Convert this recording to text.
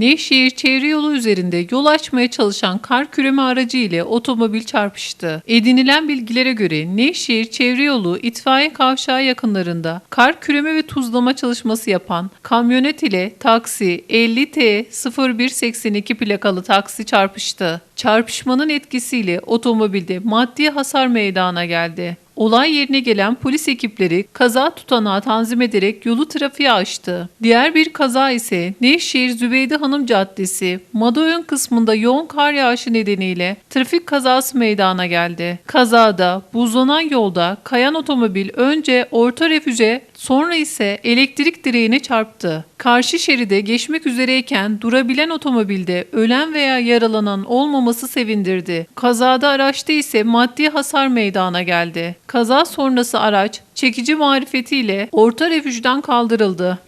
Nevşehir çevre yolu üzerinde yol açmaya çalışan kar küreme aracı ile otomobil çarpıştı. Edinilen bilgilere göre Nevşehir çevre yolu itfaiye kavşağı yakınlarında kar küreme ve tuzlama çalışması yapan kamyonet ile taksi 50T 0182 plakalı taksi çarpıştı. Çarpışmanın etkisiyle otomobilde maddi hasar meydana geldi. Olay yerine gelen polis ekipleri kaza tutanağı tanzim ederek yolu trafiğe açtı. Diğer bir kaza ise Nevşehir Zübeyde Hanım Caddesi, Madoyon kısmında yoğun kar yağışı nedeniyle trafik kazası meydana geldi. Kazada buzlanan yolda kayan otomobil önce orta refüje sonra ise elektrik direğine çarptı. Karşı şeride geçmek üzereyken durabilen otomobilde ölen veya yaralanan olmaması sevindirdi. Kazada araçta ise maddi hasar meydana geldi. Kaza sonrası araç çekici marifetiyle orta refüjden kaldırıldı.